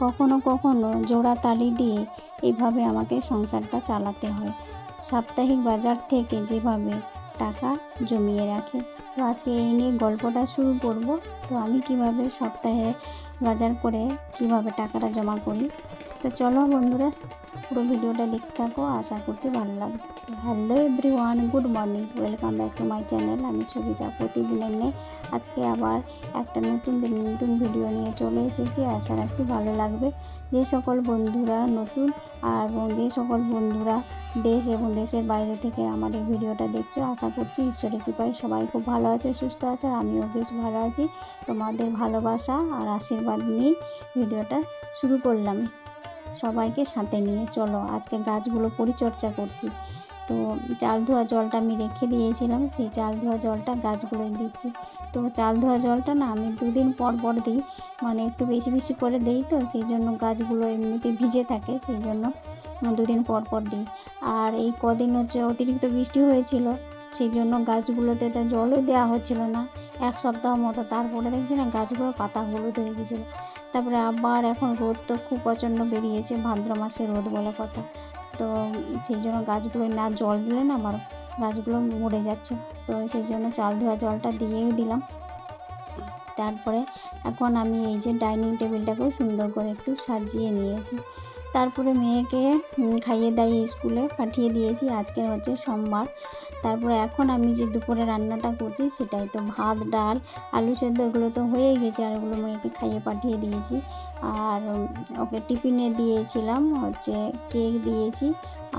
কখনো কখনো জোড়া তালি দিয়ে এভাবে আমাকে সংসারটা চালাতে হয়। সাপ্তাহিক বাজার থেকে যেভাবে টাকা জমিয়ে রাখে, তো আজকে এই নিয়ে গল্পটা শুরু করব। তো আমি কীভাবে সপ্তাহে বাজার করে কীভাবে টাকাটা জমা করি? তো চলো বন্ধুরা, পুরো ভিডিওটা দেখতে থাকো, আশা করছি ভালো লাগবে। তো hello everyone good morning welcome back to my channel আমি সবিতা, প্রতিদিনের নিয়ে আজকে আবার একটা নতুন নতুন ভিডিও নিয়ে চলে এসেছি। আশা রাখছি ভালো লাগবে। যে সকল বন্ধুরা নতুন আর যে সকল বন্ধুরা দেশ এবং দেশের বাইরে থেকে আমার এই ভিডিওটা দেখছ, আশা করছি ঈশ্বরের কৃপায় সবাই খুব ভালো আছে, সুস্থ আছে আমিও বেশ ভালো আছি। তোমাদের ভালোবাসা আর আশীর্বাদ নিয়েই ভিডিওটা শুরু করলাম। সবাইকে সাথে নিয়ে। চলো, আজকে গাছগুলো পরিচর্যা করছি। তো চাল ধোয়া জলটা আমি রেখে দিয়েছিলাম, সেই চাল ধোয়া জলটা গাছগুলোয় দিচ্ছি। তো চাল ধোয়া জলটা না আমি দুদিন পর পর দিই মানে একটু বেশি বেশি করে দিই তো, সেই জন্য গাছগুলো এমনিতে ভিজে থাকে, সেই জন্য দুদিন পর পর দিই। আর এই কদিন হচ্ছে অতিরিক্ত বৃষ্টি হয়েছিল, সেই জন্য গাছগুলোতে তো জলও দেওয়া হচ্ছিল না। এক সপ্তাহ মতো, তারপরে দেখছি না গাছগুলো পাতা হলুদ হয়ে গেছিল। তারপরে আবার এখন রোদ তো খুব প্রচণ্ড বেরিয়েছে, ভাদ্র মাসে রোদ বলে কথা। তো সেই জন্য গাছগুলো না জল দিলে না আমার গাছগুলো মরে যাচ্ছে। তো সেই জন্য চাল ধোয়া জলটা দিয়েই দিলাম। তারপরে এখন আমি এই যে ডাইনিং টেবিলটাকেও সুন্দর করে একটু সাজিয়ে নিয়েছি। তারপরে মেয়েকে খাইয়ে দাইয়ে স্কুলে পাঠিয়ে দিয়েছি। আজকে হচ্ছে সোমবার। তারপরে এখন আমি যে দুপুরে রান্নাটা করছি সেটাই তো ভাত, ডাল, আলু সেদ্ধ, এগুলো তো হয়েই গেছে আর ওগুলো মেয়েকে খাইয়ে পাঠিয়ে দিয়েছি। আর ওকে টিফিনে দিয়েছিলাম হচ্ছে কেক দিয়েছি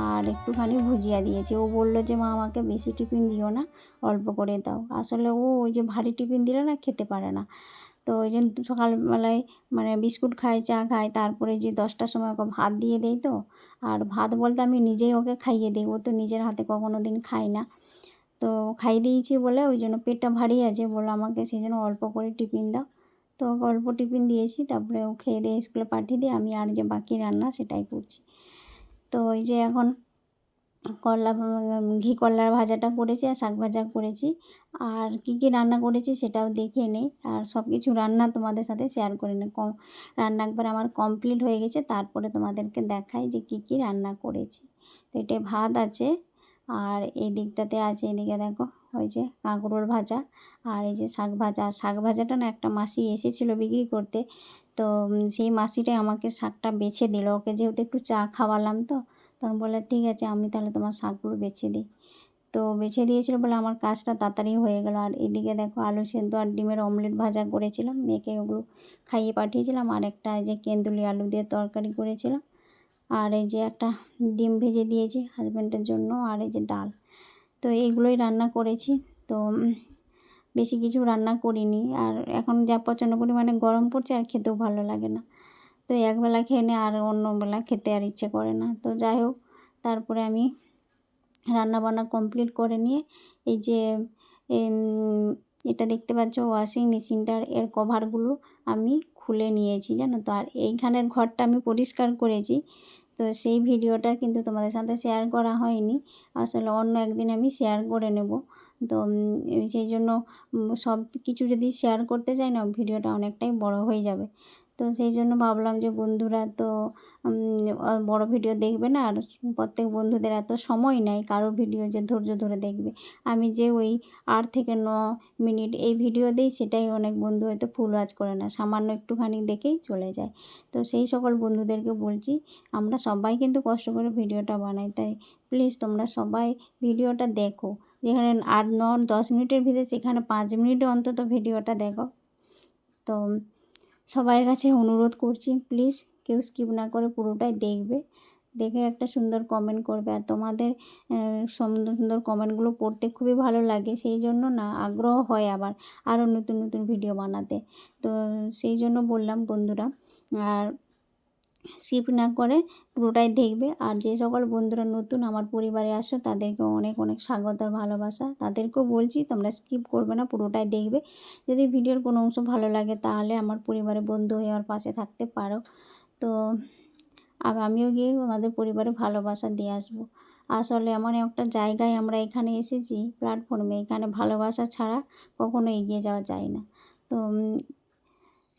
আর একটুখানি ভুজিয়া দিয়েছি। ও বলল যে, মা, আমাকে বেশি টিফিন দিও না, অল্প করে দাও। আসলে ও ওই যে ভারী টিফিন দিলে না খেতে পারে না। তো ওই জন্য সকালবেলায় মানে বিস্কুট খায় চা খায় তারপরে যে দশটার সময় ওকে ভাত দিয়ে দেয় তো। আর ভাত বলতে আমি নিজেই ওকে খাইয়ে দিই, ও তো নিজের হাতে কখনো দিন খায় না। তো খাইয়ে দিয়েছি বলে ওই জন্য পেটটা ভারী আছে বলে আমাকে সেই জন্য অল্প করে টিফিন দাও। তো ওকে অল্প টিফিন দিয়েছি, তারপরে ও খেয়ে দিয়ে স্কুলে পাঠিয়ে দিয়ে আমি আর যে বাকি রান্না সেটাই করছি। তো ওই যে এখন করলা ঘি করলার ভাজাটা করেছি আর শাক ভাজা করেছি। আর কী কী রান্না করেছি সেটাও দেখে নেই। আর সব কিছু রান্না তোমাদের সাথে শেয়ার করে নিই কম, রান্না একবার আমার কমপ্লিট হয়ে গেছে, তারপরে তোমাদেরকে দেখাই যে কী কী রান্না করেছি। তো এটাই ভাত আছে, আর এই দিকটাতে আছে, এদিকে দেখো, ওই যে কাঁকরোল ভাজা, আর এই যে শাক ভাজা। শাক ভাজাটা না একটা মাসি এসেছিল বিক্রি করতে, তো সেই মাসিটাই আমাকে শাকটা বেছে দিল। ওকে যেহেতু একটু চা খাওয়ালাম তো তখন বলে, ঠিক আছে, আমি তাহলে তোমার শাকগুলো বেছে দিই। তো বেছে দিয়েছিলো বলে আমার কাজটা তাড়াতাড়ি হয়ে গেল। আর এদিকে দেখো আলু সেদ্ধ আর ডিমের অমলেট ভাজা করেছিলাম। মেয়েকে ওগুলো খাইয়ে পাঠিয়েছিলাম। আর একটা যে কেন্দুলি আলু দিয়ে তরকারি করেছিলাম। আর এই যে একটা ডিম ভেজে দিয়েছি হাজব্যান্ডের জন্য আর এই যে ডাল। তো এইগুলোই রান্না করেছি। তো বেশি কিছু রান্না করিনি। আর এখন যা প্রচণ্ড পরিমাণে গরম পড়ছে আর খেতেও ভালো লাগে না। তো একবেলা খেয়ে নে আর অন্যবেলা খেতে আর ইচ্ছে করে না। তো যাই হোক, তারপরে আমি রান্না বান্না কমপ্লিট করে নিয়ে এই যে এটা দেখতে পাচ্ছ ওয়াশিং মেশিনটার এর কভারগুলো আমি খুলে নিয়েছি জানো তো। আর এইখানের ঘরটা আমি পরিষ্কার করেছি। তো সেই ভিডিওটা কিন্তু তোমাদের সাথে শেয়ার করা হয়নি। আসলে অন্য একদিন আমি শেয়ার করে নেব। তো সেই জন্য সব কিছু যদি শেয়ার করতে চাই না, ভিডিওটা অনেকটাই বড় হয়ে যাবে। তো সেই জন্য ভাবলাম যে বন্ধুরা তো বড় ভিডিও দেখবে না, আর প্রত্যেক বন্ধুদের এত সময় নেই কারও ভিডিও যে ধৈর্য ধরে দেখবে। আমি যে ওই আট থেকে ন মিনিট এই ভিডিও দিই, সেটাই অনেক বন্ধু হয়তো ফুল ওয়াচ করে না, সামান্য একটুখানি দেখেই চলে যায়। তো সেই সকল বন্ধুদেরকে বলছি, আমরা সবাই কিন্তু কষ্ট করে ভিডিওটা বানাই, তাই প্লিজ তোমরা সবাই ভিডিওটা দেখো। যেখানে আট, ন, দশ মিনিটের ভিতরে, সেখানে পাঁচ মিনিট অন্তত ভিডিওটা দেখো। তো সবার কাছে অনুরোধ করছি প্লিজ কেউ স্কিপ না করে পুরোটাই দেখবে। দেখে একটা সুন্দর কমেন্ট করবে। আর তোমাদের সুন্দর সুন্দর কমেন্টগুলো পড়তে খুবই ভালো লাগে, সেই জন্য না, আগ্রহ হয় আবার আরও নতুন নতুন ভিডিও বানাতে। তো সেই জন্য বললাম বন্ধুরা, আর স্কিপ না করে পুরোটাই দেখবে। আর যে সকল বন্ধুরা নতুন আমার পরিবারে আসো, তাদেরকে অনেক অনেক স্বাগত আর ভালোবাসা। তাদেরকেও বলছি, তোমরা স্কিপ করবে না, পুরোটাই দেখবে। যদি ভিডিওর কোনো অংশ ভালো লাগে, তাহলে আমার পরিবারে বন্ধু হয়ে আমার পাশে থাকতে পারো। তো, আর আমিও গিয়ে আমাদের পরিবারে ভালোবাসা দিয়ে আসব। আসলে এমন একটা জায়গায় আমরা এখানে এসেছি প্ল্যাটফর্মে এখানে ভালোবাসা ছাড়া কখনো এগিয়ে যাওয়া যায় না। তো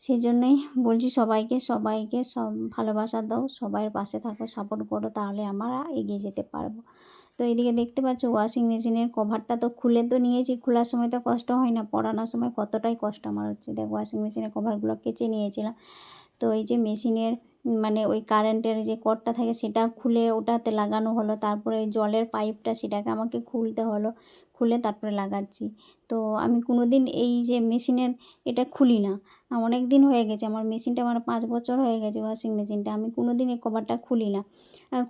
সেই জন্যই বলছি সবাইকে সবাইকে সব ভালোবাসা দাও সবাইয়ের পাশে থাকো সাপোর্ট করো, তাহলে আমরা এগিয়ে যেতে পারব। তো এদিকে দেখতে পাচ্ছ ওয়াশিং মেশিনের কভারটা তো খুলে তো নিয়েছি, খোলার সময় তো কষ্ট হয় না, পড়ানোর সময় কতটাই কষ্ট আমার হচ্ছে। দেখ ওয়াশিং মেশিনের কভারগুলো কেচে নিয়েছিলাম। তো এই যে মেশিনের মানে ওই কারেন্টের যে কর্ডটা থাকে সেটা খুলে ওটাতে লাগানো হলো। তারপরে জলের পাইপটা সেটাকে আমাকে খুলতে হলো। খুলে তারপরে লাগাচ্ছি। তো আমি কোনো দিন এই যে মেশিনের এটা খুলি না। অনেক দিন হয়ে গেছে। আমার মেশিনটা আমার পাঁচ বছর হয়ে গেছে ওয়াশিং মেশিনটা আমি কোনো দিন এই কভারটা খুলি না।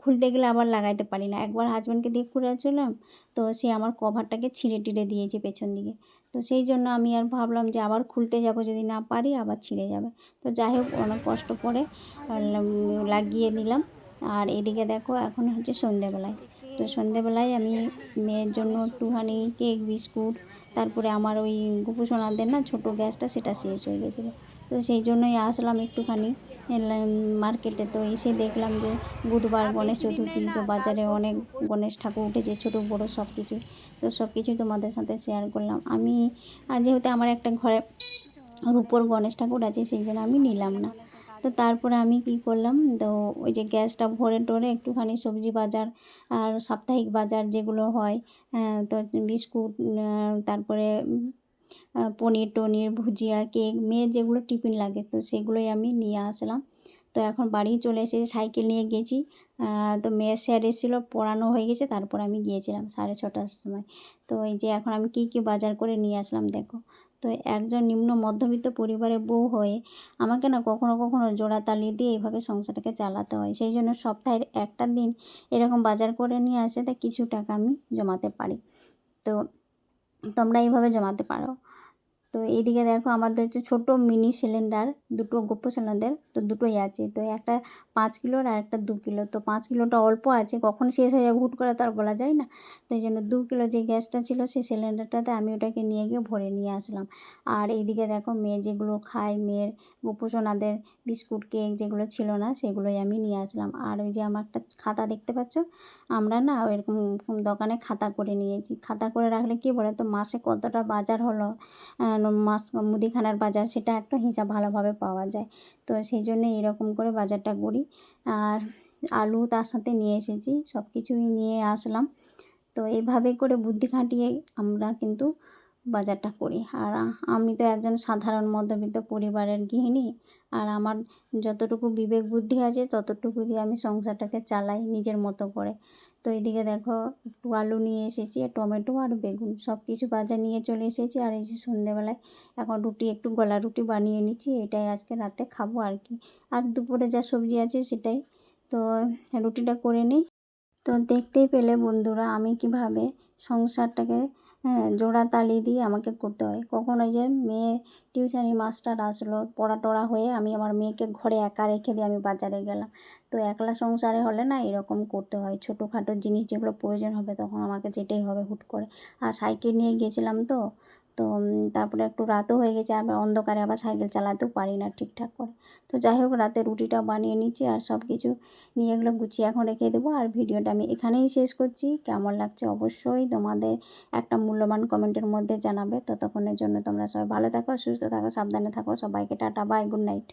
খুলতে গেলে আবার লাগাইতে পারি না। একবার হাজব্যান্ডকে দিয়ে খুলে খুলেছিলাম, তো সে আমার কভারটাকে ছিঁড়ে টিড়ে দিয়েছে পেছন দিকে। তো সেই জন্য আমি আর ভাবলাম যে আবার খুলতে যাব, যদি না পারি আবার ছিঁড়ে যাবে। তো যাই হোক, অনেক কষ্ট করে লাগিয়ে দিলাম। আর এদিকে দেখো, এখন হচ্ছে সন্ধেবেলায়। তো সন্ধেবেলায় আমি মেয়ের জন্য একটুখানি কেক, বিস্কুট, তারপরে আমার ওই গোপুসোনাদের না ছোটো গ্যাসটা, সেটা শেষ হয়ে গেছিল। তো সেই জন্যই আসলাম একটুখানি। মার্কেটে তো এসে দেখলাম যে বুধবার গণেশ চতুর্থী তো বাজারে অনেক গণেশ ঠাকুর উঠেছে, ছোটো, বড়ো সব কিছু। তো সব কিছুই তোমাদের সাথে শেয়ার করলাম। আমি যেহেতু আমার একটা ঘরে রূপোর গণেশ ঠাকুর আছে, সেই জন্য আমি নিলাম না। তো তারপরে আমি কি করলাম, তো ওই যে গ্যাসটা ভরে টরে একটুখানি সবজি বাজার আর সাপ্তাহিক বাজার যেগুলো হয় তো বিস্কুট তারপরে পনির টনির, ভুজিয়া, কেক মেয়ের যেগুলো টিফিন লাগে, তো সেগুলোই আমি নিয়ে আসলাম। তো এখন বাড়ি চলে এসেছি, সাইকেল নিয়ে গেছি। তো মেয়ের স্যার এসেছিল, পড়ানো হয়ে গেছে, তারপর আমি গিয়েছিলাম সাড়ে ছটার সময়। তো এই যে এখন আমি কী কী বাজার করে নিয়ে আসলাম, দেখো। তো একজন নিম্ন মধ্যবিত্ত পরিবারের বউ হয়ে আমাকে না কখনো কখনো জোড়া তালি দিয়ে এইভাবে সংসারটাকে চালাতে হয়। সেই জন্য সপ্তাহের একটা দিন এরকম বাজার করে নিয়ে আসে, তা কিছু টাকা আমি জমাতে পারি। তো তোমরা এইভাবে জমাতে পারো। তো এইদিকে দেখো আমাদের হচ্ছে ছোটো মিনি সিলিন্ডার দুটো গোপ্প সিলিন্ডার তো দুটোই আছে। তো একটা পাঁচ কিলোর আর একটা দু কিলো। তো পাঁচ কিলোটা অল্প আছে, কখন শেষ হয়ে যাবে হুট করে তো আর বলা যায় না। তো এই জন্য দু কিলো যে গ্যাসটা ছিল সেই সিলিন্ডারটাতে আমি ওটাকে নিয়ে গিয়ে ভরে নিয়ে আসলাম। আর এইদিকে দেখো মেয়ে যেগুলো খায়, মেয়ের গোপোষণাদের বিস্কুট, কেক যেগুলো ছিল না, সেগুলোই আমি নিয়ে আসলাম। আর ওই যে আমার একটা খাতা দেখতে পাচ্ছ? আমরা না এরকম দোকানে খাতা করে নিয়েছি। খাতা করে রাখলে কী বলে তো মাসে কতটা বাজার হলো? মাস মুদিখানার বাজার, সেটা একটা হিসাব ভালোভাবে পাওয়া যায়। তো সেই জন্য এরকম করে বাজারটা করি। আর আলু তার সাথে নিয়ে এসেছি সব কিছুই নিয়ে আসলাম। তো এইভাবে করে বুদ্ধি খাটিয়ে আমরা কিন্তু বাজারটা করি। আর আমি তো একজন সাধারণ মধ্যবিত্ত পরিবারের গৃহিণী। আর আমার যতটুকু বিবেক বুদ্ধি আছে, ততটুকু দিয়ে আমি সংসারটাকে চালাই নিজের মতো করে। তো এদিকে দেখো, একটু আলু নিয়ে এসেছি টমেটো আর বেগুন সব কিছু বাজার নিয়ে চলে এসেছি। আর এই যে সন্ধেবেলায় এখন রুটি, একটু গলা রুটি বানিয়ে নিচ্ছি, এটাই আজকে রাতে খাব আর কি। আর দুপুরে যা সবজি আছে সেটাই। তো রুটিটা করে নিই। তো দেখতেই পেলে বন্ধুরা, আমি কীভাবে সংসারটাকে হ্যাঁ জোড়া তালি দিয়ে আমাকে করতে হয়। কখন ওই যে মেয়ে টিউশনি মাস্টার আসলো পড়া টড়া হয়ে আমি আমার মেয়েকে ঘরে একা রেখে দিয়ে আমি বাজারে গেলাম। তো একলা সংসারে হলে না এরকম করতে হয়। ছোটোখাটো জিনিস যেগুলো প্রয়োজন হবে তখন আমাকে যেতেই হবে হুট করে। আর সাইকেল নিয়ে গেছিলাম তো তো তারপরে একটু রাতও হয়ে গেছে, আর অন্ধকারে আবার সাইকেল চালাতেও পারি না ঠিকঠাক করে। তো যাই হোক, রাতে রুটিটা বানিয়ে নিচ্ছি আর সব কিছু নিয়ে এগুলো গুছিয়ে এখন রেখে দেবো। আর ভিডিওটা আমি এখানেই শেষ করছি। কেমন লাগছে অবশ্যই তোমাদের একটা মূল্যবান কমেন্টের মধ্যে জানাবে। ততক্ষণের জন্য তোমরা সবাই ভালো থাকো, সুস্থ থাকো, সাবধানে থাকো। সবাইকে টাটা, বাই, গুড নাইট।